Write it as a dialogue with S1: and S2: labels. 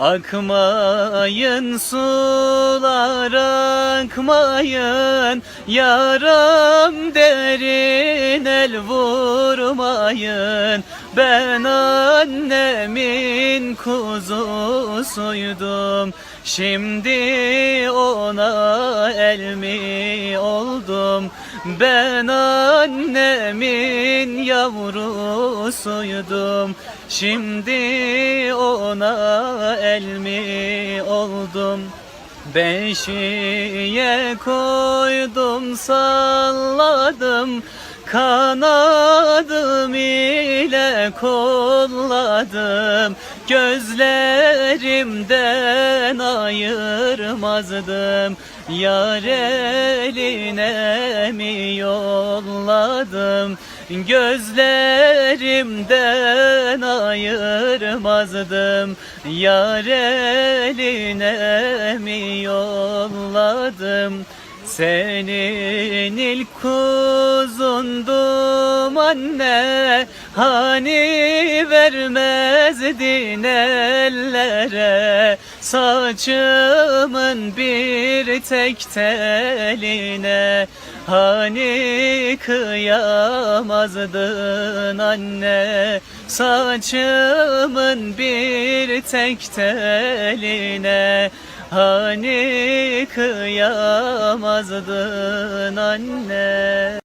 S1: Akmayın sular akmayın. Yaram derin el vurmayın. Ben annemin kuzusuydum. Şimdi ona el mi oldum. Ben annemin yavrusuydum Şimdi ona el mi oldum? Beşiğe koydum salladım. Kanadım ile kolladım. Gözlerimden ayırmazdım Yar eline mi yolladım? Gözlerimden ayırmazdım. Yar eline mi yolladım? Senin ilk kuzundum anne Hani vermezdin ellere. Saçımın bir tek teline Hani kıyamazdın anne. Saçımın bir tek teline Hani kıyamazdın anne